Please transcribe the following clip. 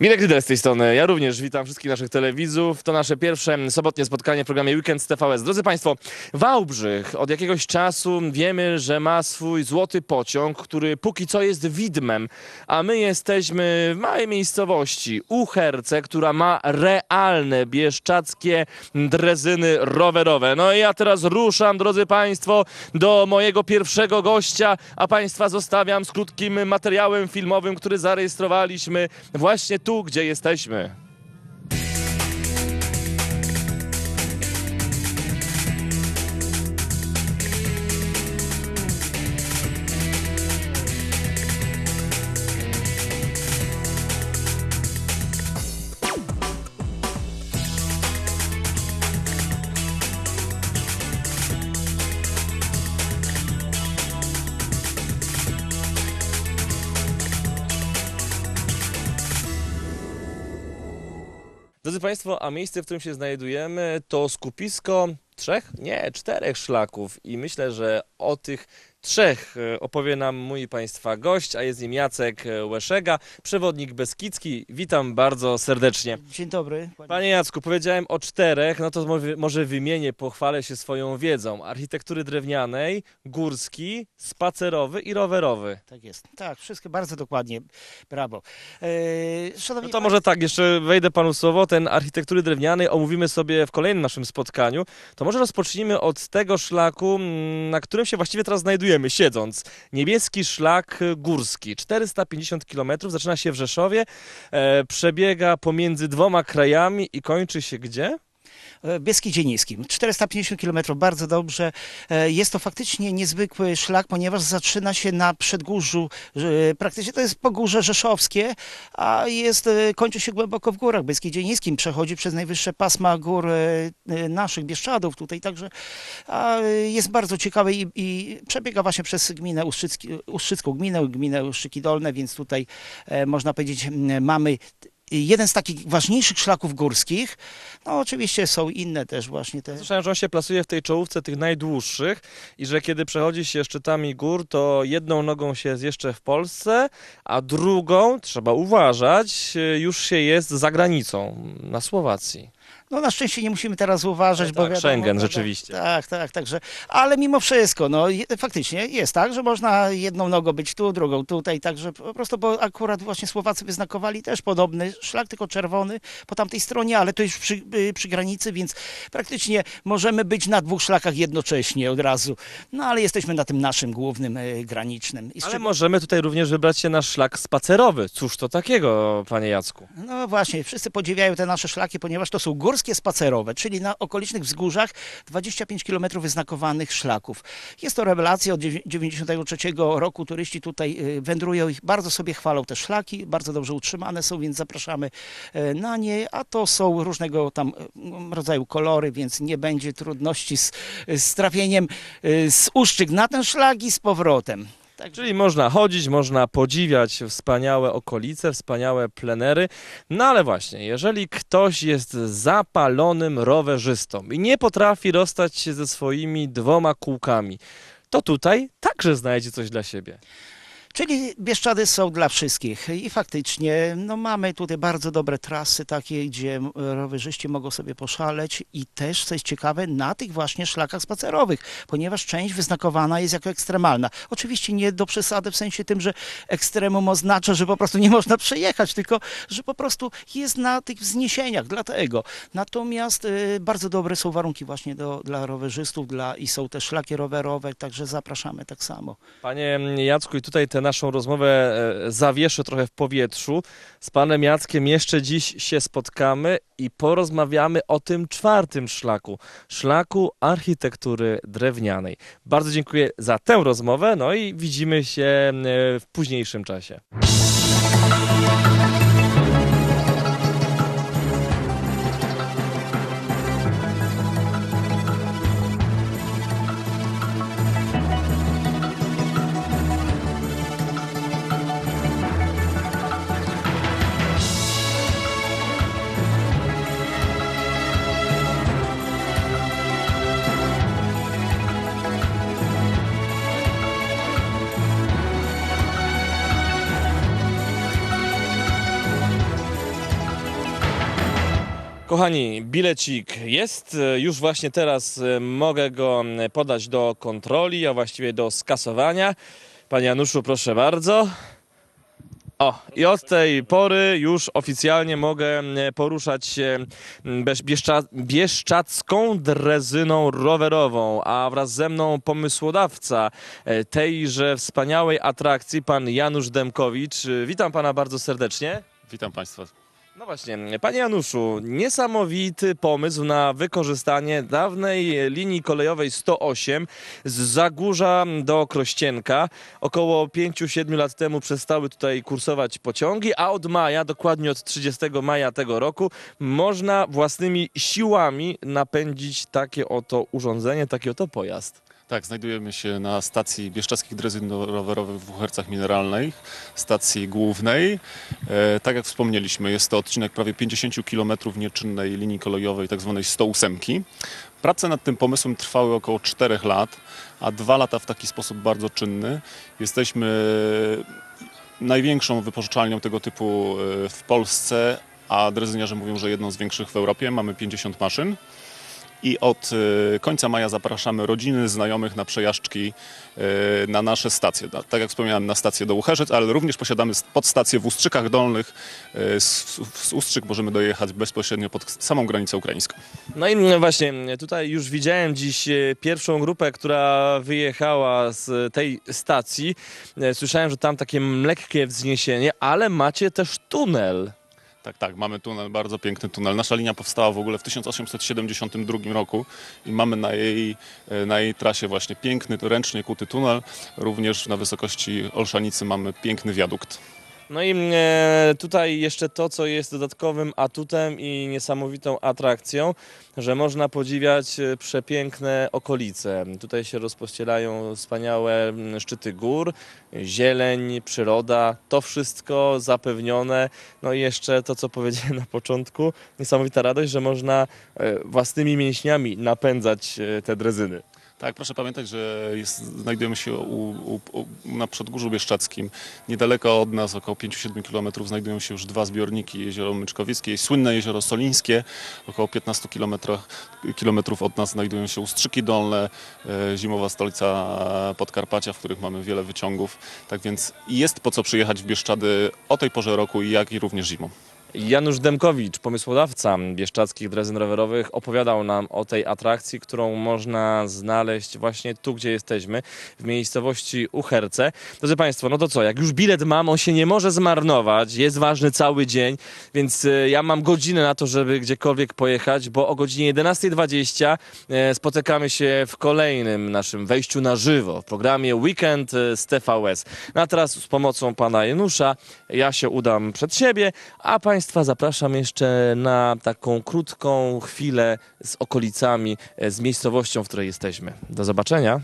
Mirek Rydel z tej strony. Ja również witam wszystkich naszych telewidzów. To nasze pierwsze sobotnie spotkanie w programie Weekend z TVS. Drodzy Państwo, Wałbrzych od jakiegoś czasu wiemy, że ma swój złoty pociąg, który póki co jest widmem, a my jesteśmy w małej miejscowości Ucherce, która ma realne bieszczackie drezyny rowerowe. No i ja teraz ruszam, drodzy Państwo, do mojego pierwszego gościa, a Państwa zostawiam z krótkim materiałem filmowym, który zarejestrowaliśmy właśnie tu, gdzie jesteśmy. Drodzy Państwo, a miejsce, w którym się znajdujemy, to skupisko trzech, nie, czterech szlaków. I myślę, że o tych trzech e, opowie nam mój Państwa gość, a jest nim Jacek e, Łeszega, przewodnik Beskidzki. Witam bardzo serdecznie. Dzień dobry. Panie Jacku, powiedziałem o czterech, no to może- wymienię, pochwalę się swoją wiedzą. Architektury drewnianej, górski, spacerowy i rowerowy. Tak jest. Tak, wszystko bardzo dokładnie. Brawo. E, No szanowni to może tak, jeszcze wejdę panu słowo, ten architektury drewnianej omówimy sobie w kolejnym naszym spotkaniu. To może rozpocznijmy od tego szlaku, mm, na którym się właściwie teraz znajdujemy, siedząc. Niebieski szlak górski, 450 km, zaczyna się w Rzeszowie, e, przebiega pomiędzy dwoma krajami i kończy się gdzie? Beskidzie Niskim. 450 km, bardzo dobrze. E, Jest to faktycznie niezwykły szlak, ponieważ zaczyna się na przedgórzu, e, praktycznie to jest pogórze rzeszowskie, a jest, e, kończy się głęboko w górach. Beskidzie Niskim przechodzi przez najwyższe pasma gór naszych Bieszczadów tutaj, także jest bardzo ciekawy i, i przebiega właśnie przez gminę Ustrzycki, Ustrzycką gminę, gminę Ustrzyki Dolne, więc tutaj można powiedzieć mamy jeden z takich ważniejszych szlaków górskich. No oczywiście są inne też właśnie te. Słyszałem, że on się plasuje w tej czołówce tych najdłuższych i że kiedy przechodzi się szczytami gór, to jedną nogą się jest jeszcze w Polsce, a drugą, trzeba uważać, już się jest za granicą, na Słowacji. No na szczęście nie musimy teraz uważać, No bo tak, wiadomo, Schengen, rzeczywiście. Tak, tak, także, ale mimo wszystko, no je- faktycznie jest tak, że można jedną nogą być tu, drugą tutaj, także po prostu, bo akurat właśnie Słowacy wyznakowali też podobny szlak, tylko czerwony po tamtej stronie, ale to już przy, y, przy granicy, więc praktycznie możemy być na dwóch szlakach jednocześnie od razu. No ale jesteśmy na tym naszym głównym y, granicznym. I Ale możemy tutaj również wybrać się na szlak spacerowy. Cóż to takiego, panie Jacku? No właśnie, wszyscy podziwiają te nasze szlaki, ponieważ to są górskie spacerowe, czyli na okolicznych wzgórzach 25 km wyznakowanych szlaków. Jest to rewelacja, od 1993 roku turyści tutaj y, wędrują i bardzo sobie chwalą te szlaki, bardzo dobrze utrzymane są, więc zapraszamy e, na nie, a to są różnego tam e, rodzaju kolory, więc nie będzie trudności z, z trafieniem z Uszczyk na ten szlak i z powrotem. Czyli można chodzić, można podziwiać wspaniałe okolice, wspaniałe plenery. No ale właśnie, jeżeli ktoś jest zapalonym rowerzystą i nie potrafi rozstać się ze swoimi dwoma kółkami, to tutaj także znajdzie coś dla siebie. Czyli Bieszczady są dla wszystkich i faktycznie no, mamy tutaj bardzo dobre trasy takie, gdzie rowerzyści mogą sobie poszaleć i też, co jest ciekawe, na tych właśnie szlakach spacerowych, ponieważ część wyznakowana jest jako ekstremalna. Oczywiście nie do przesady w sensie tym, że ekstremum oznacza, że po prostu nie można przejechać, tylko że po prostu jest na tych wzniesieniach, dlatego. Natomiast y, bardzo dobre są warunki właśnie do, dla rowerzystów dla, i są też szlaki rowerowe, także zapraszamy tak samo. Panie Jacku, i tutaj tę naszą rozmowę e, zawieszę trochę w powietrzu. Z panem Jackiem jeszcze dziś się spotkamy i porozmawiamy o tym czwartym szlaku, szlaku architektury drewnianej. Bardzo dziękuję za tę rozmowę, no i widzimy się e, w późniejszym czasie. Kochani, bilecik jest. Już właśnie teraz e, mogę go m, podać do kontroli, a właściwie do skasowania. Panie Januszu, proszę bardzo. O, i od tej pory już oficjalnie mogę m, poruszać się m, bez- bieszcza, bieszczacką drezyną rowerową, a wraz ze mną pomysłodawca e, tejże wspaniałej atrakcji, pan Janusz Demkowicz. Witam pana bardzo serdecznie. Witam Państwa. No właśnie, panie Januszu, niesamowity pomysł na wykorzystanie dawnej linii kolejowej 108 z Zagórza do Krościenka. Około 5-7 lat temu przestały tutaj kursować pociągi, a od maja, dokładnie od 30 maja tego roku, można własnymi siłami napędzić takie oto urządzenie, taki oto pojazd. Tak, znajdujemy się na stacji Bieszczadzkich Drezyn Rowerowych w Uchercach Mineralnych, stacji głównej. E, tak jak wspomnieliśmy, jest to odcinek prawie 50 km nieczynnej linii kolejowej, tak zwanej 108. Prace nad tym pomysłem trwały około 4 lat, a dwa lata w taki sposób bardzo czynny. Jesteśmy największą wypożyczalnią tego typu e, w Polsce, a drezyniarze mówią, że jedną z większych w Europie. Mamy 50 maszyn. I od e, końca maja zapraszamy rodziny, znajomych na przejażdżki e, na nasze stacje. Na- Tak jak wspomniałem, na stację do Łucherzec, ale również posiadamy podstację w Ustrzykach Dolnych. E, Z, Ustrzyk możemy dojechać bezpośrednio pod samą granicę ukraińską. No i mm, właśnie, tutaj już widziałem dziś pierwszą grupę, która wyjechała z tej stacji. Słyszałem, że tam takie lekkie wzniesienie, ale macie też tunel. Tak, tak, mamy tunel, bardzo piękny tunel. Nasza linia powstała w ogóle w 1872 roku i mamy na jej, e, na jej trasie właśnie piękny, ręcznie kuty tunel. Również na wysokości Olszanicy mamy piękny wiadukt. No i e, tutaj jeszcze to, co jest dodatkowym atutem i niesamowitą atrakcją, że można podziwiać e, przepiękne okolice. Tutaj się rozpościerają wspaniałe szczyty gór, zieleń, przyroda, to wszystko zapewnione. No i jeszcze to, co powiedziałem na początku, niesamowita radość, że można e, własnymi mięśniami napędzać te drezyny. Tak, proszę pamiętać, że jest, znajdujemy się u, u, u, na Przedgórzu Bieszczackim. Niedaleko od nas, około 5-7 km, znajdują się już dwa zbiorniki. Jezioro Myczkowieckie i słynne Jezioro Solińskie. Około 15 km, kilometrów od nas znajdują się Ustrzyki Dolne, e, zimowa stolica Podkarpacia, w których mamy wiele wyciągów. Tak więc jest po co przyjechać w Bieszczady o tej porze roku, jak i również zimą. Janusz Demkowicz, pomysłodawca bieszczadzkich drezyn rowerowych, opowiadał nam o tej atrakcji, którą można znaleźć właśnie tu, gdzie jesteśmy, w miejscowości Ucherce. Drodzy Państwo, no to co, jak już bilet mam, on się nie może zmarnować, jest ważny cały dzień, więc e, ja mam godzinę na to, żeby gdziekolwiek pojechać, bo o godzinie 11.20 e, spotykamy się w kolejnym naszym wejściu na żywo w programie Weekend e, z TVS. No a teraz z pomocą pana Janusza ja się udam przed siebie, a Państwa zapraszam jeszcze na taką krótką chwilę z okolicami, e, z miejscowością, w której jesteśmy. Do zobaczenia.